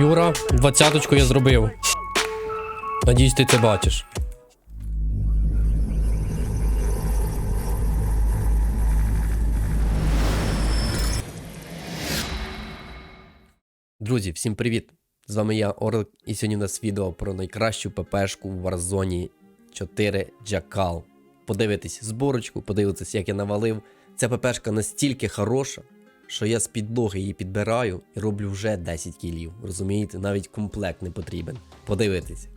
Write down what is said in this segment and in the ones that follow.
Юра, двадцяточку я зробив. Надіюсь, ти це бачиш. Друзі, всім привіт! З вами я Орлик, і сьогодні у нас відео про найкращу ППшку в Warzone 4 Jackal. Подивитесь зборочку, подивитесь, як я навалив. Ця ППшка настільки хороша, що я з підлоги її підбираю і роблю вже 10 кілів. Розумієте, навіть комплект не потрібен. Подивитесь.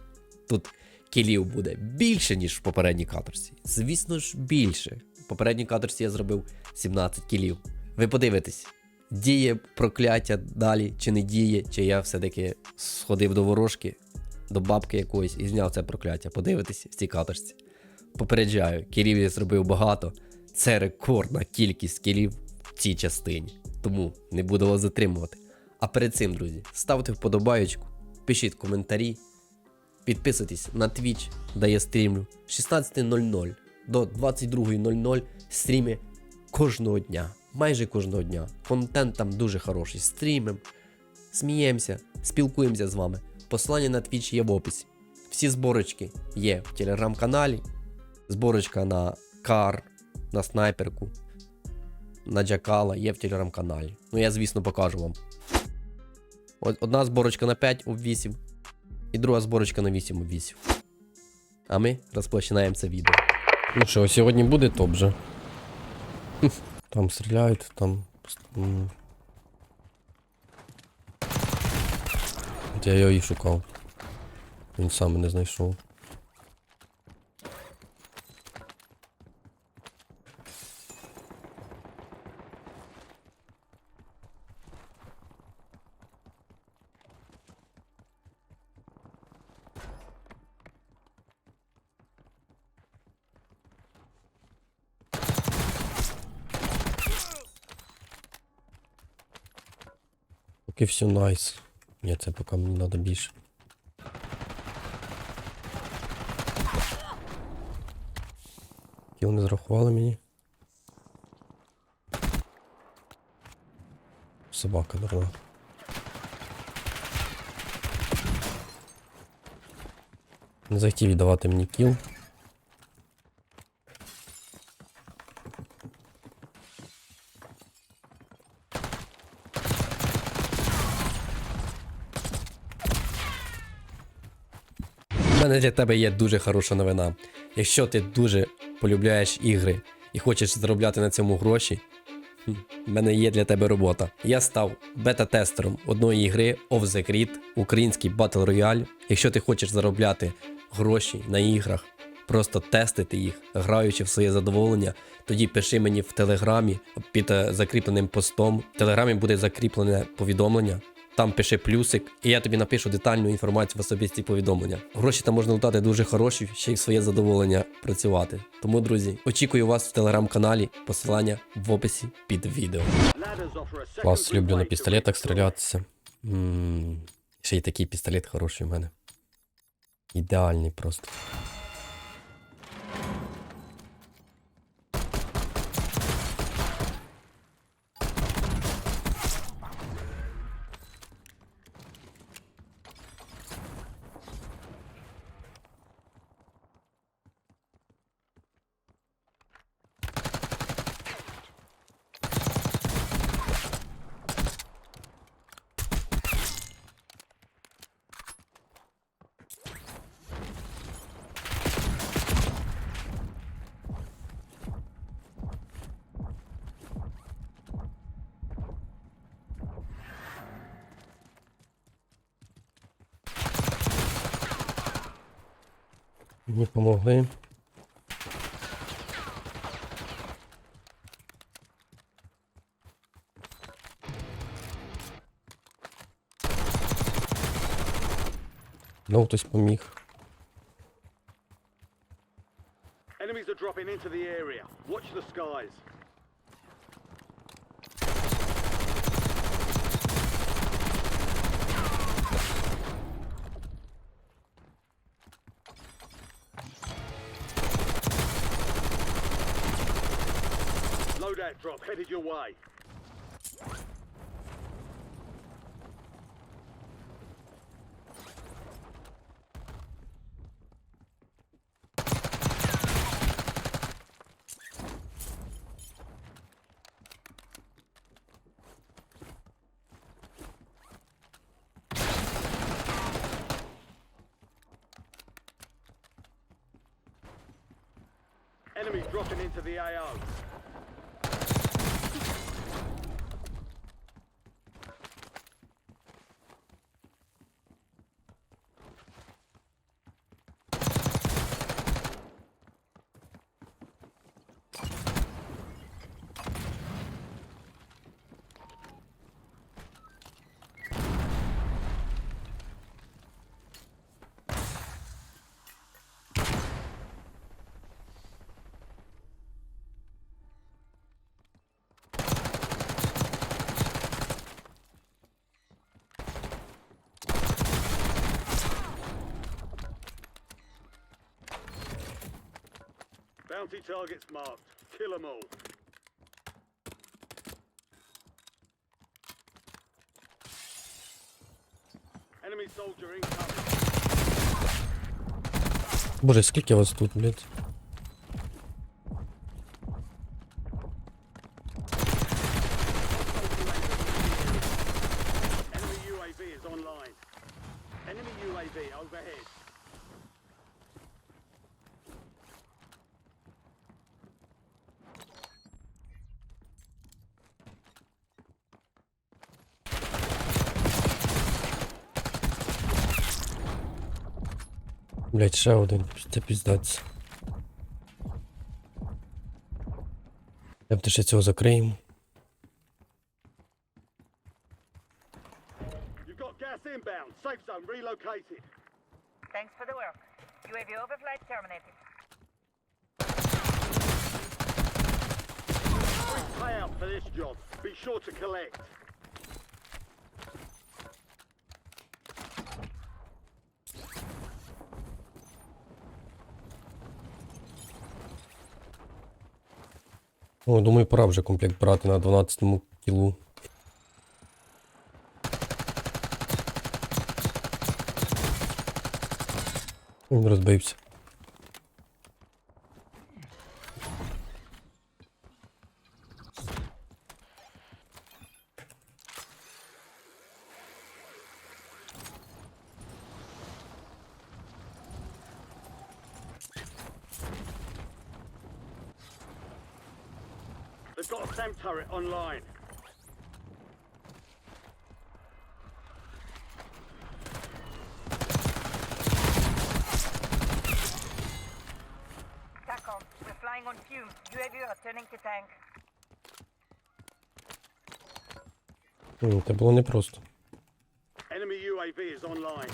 Тут кілів буде більше, ніж в попередній каторсі. Звісно ж, більше. В попередній каторсі я зробив 17 кілів. Ви подивитесь, діє прокляття далі, чи не діє, чи я все-таки сходив до ворожки, до бабки якоїсь і зняв це прокляття. Подивитесь в цій каторсці. Попереджаю, кілів я зробив багато. Це рекордна кількість кілів цій частині. Тому не буду вас затримувати. А перед цим, друзі, ставте вподобаєчку, пишіть коментарі, підписуйтесь на Twitch, де я стрімлю з 16.00 до 22.00 стріми кожного дня. Майже кожного дня. Контент там дуже хороший. Стрімим, сміємося, спілкуємося з вами. Посилання на Twitch є в описі. Всі зборочки є в телеграм-каналі. Зборочка на кар, на снайперку, на джакала є в телеграм-каналі. Ну я, звісно, покажу вам. От Одна зборочка на 5 у 8, і друга зборочка на 8 у 8. А ми розпочинаємо це відео. Ну що, сьогодні буде топ же. Там стріляють, там. Я його і шукав. Він сам мене знайшов. Поки все найс. Ні, це поки мені треба більше. Кіл не зрахували мені. Собака дурна. Не захотів віддавати мені кіл. Мене для тебе є дуже хороша новина. Якщо ти дуже полюбляєш ігри і хочеш заробляти на цьому гроші, в мене є для тебе робота. Я став бета-тестером одної гри Off the Grid, український Battle Royale. Якщо ти хочеш заробляти гроші на іграх, просто тестити їх, граючи в своє задоволення, тоді пиши мені в телеграмі під е, закріпленим постом. В телеграмі буде закріплене повідомлення. Там пиши плюсик, і я тобі напишу детальну інформацію в особисті повідомлення. Гроші там можна лутати дуже хороші, ще й в своє задоволення працювати. Тому, друзі, очікую вас в телеграм-каналі. Посилання в описі під відео. Клас, люблю на пістолетах стрілятися. м Ще й такий пістолет хороший у мене. Ідеальний просто. Мені помогли. Ну, хтось поміг. Enemies are dropping into the area. Watch the skies. airdrop headed your way. Enemy dropping into the AO. Bounty targets marked. Kill them all. Enemy soldier incoming. Боже, скільки вас тут, блядь? Блядь, ще один. Це піздець. Давайте ще цього закриємо. You've got gas inbound. Safe zone relocated. Thanks for the work. UAV overflight terminated. Quick payout for this job. Be sure to collect. О, думаю, пора вже комплект брати на 12 кілу. Він розбився. They've got a SAM turret online. TACOM, we're flying on fumes. UAV returning to tank. М, Це було непросто. Enemy UAV is online.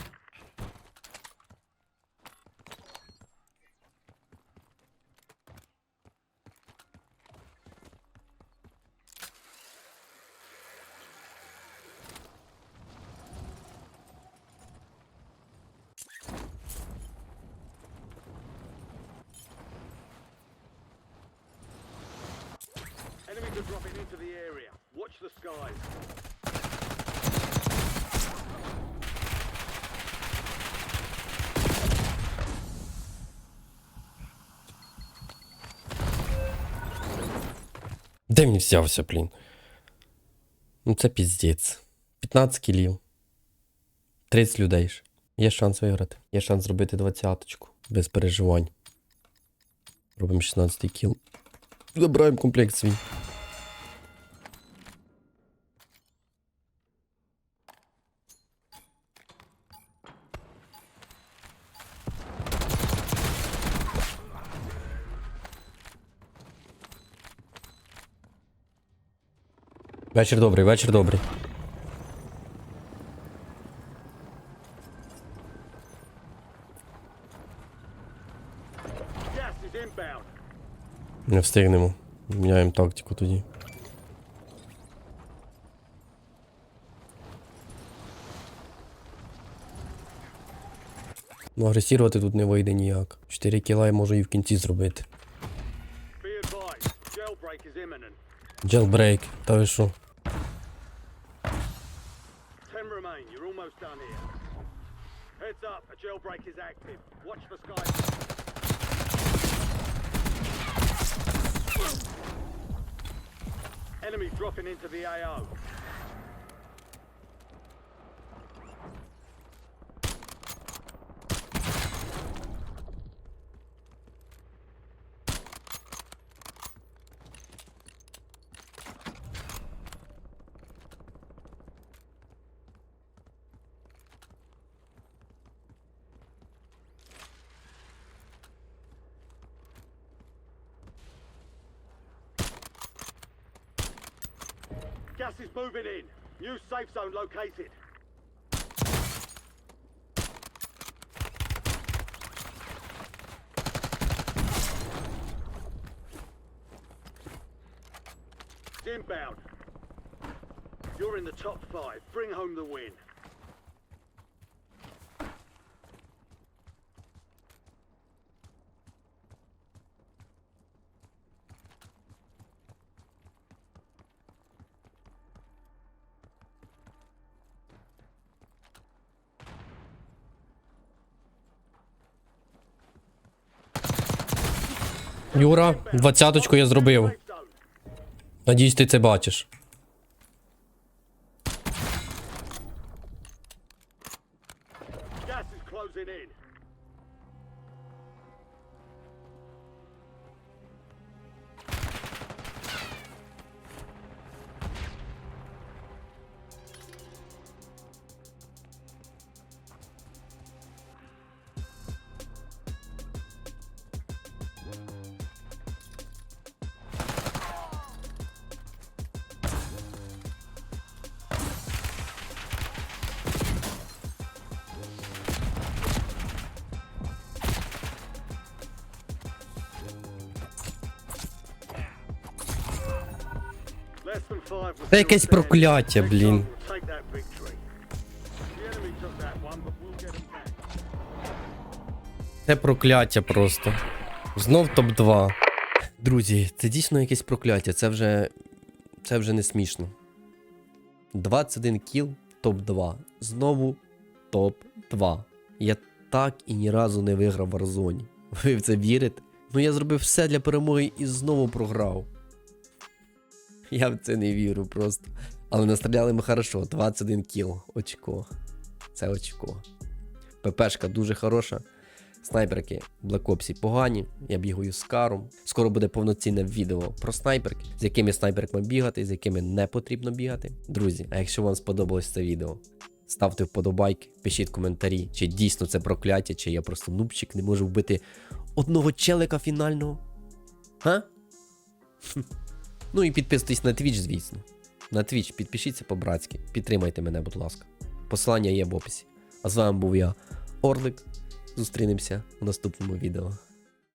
Enemies are dropping into the area. Watch the skies. Де він взявся, блін? Ну це піздець. 15 кілів. 30 людей ж. Є шанс виграти. Є шанс зробити 20-очку. Без переживань. Робимо 16 кіл. Забираємо комплект свій. Вечір добрий, вечір добрий. Не встигнемо. Міняємо тактику тоді. Ну, агресувати тут не вийде ніяк. 4 кіла я можу і в кінці зробити. Jailbreak. Джелбрейк, та ви що? Almost done here. Heads up, a jailbreak is active. Watch for sky. Enemies dropping into the AO. Gas is moving in. New safe zone located. Inbound. You're in the top five. Bring home the win. Юра, двадцяточку я зробив. Надіюсь, ти це бачиш. We'll get them back. Це прокляття просто. Знов топ-2. Друзі, це дійсно якесь прокляття. Це вже. Це вже не смішно. 21 кіл, топ-2. Знову топ-2. Я так і ні разу не виграв в Warzone. Ви в це вірите? Ну я зробив все для перемоги і знову програв. Я в це не вірю просто. Але настріляли ми хорошо. 21 кіл. Очко. Це очко. ППшка дуже хороша. Снайперки Black Ops погані. Я бігаю з каром. Скоро буде повноцінне відео про снайперки, з якими снайперками бігати, з якими не потрібно бігати. Друзі, а якщо вам сподобалось це відео, ставте вподобайки, пишіть коментарі, чи дійсно це прокляття, чи я просто нубчик, не можу вбити одного челика фінального. Га? Ну і підписуйтесь на Twitch, звісно. На Twitch підпишіться по-братськи, підтримайте мене, будь ласка. Посилання є в описі. А з вами був я, Орлик. Зустрінемося в наступному відео.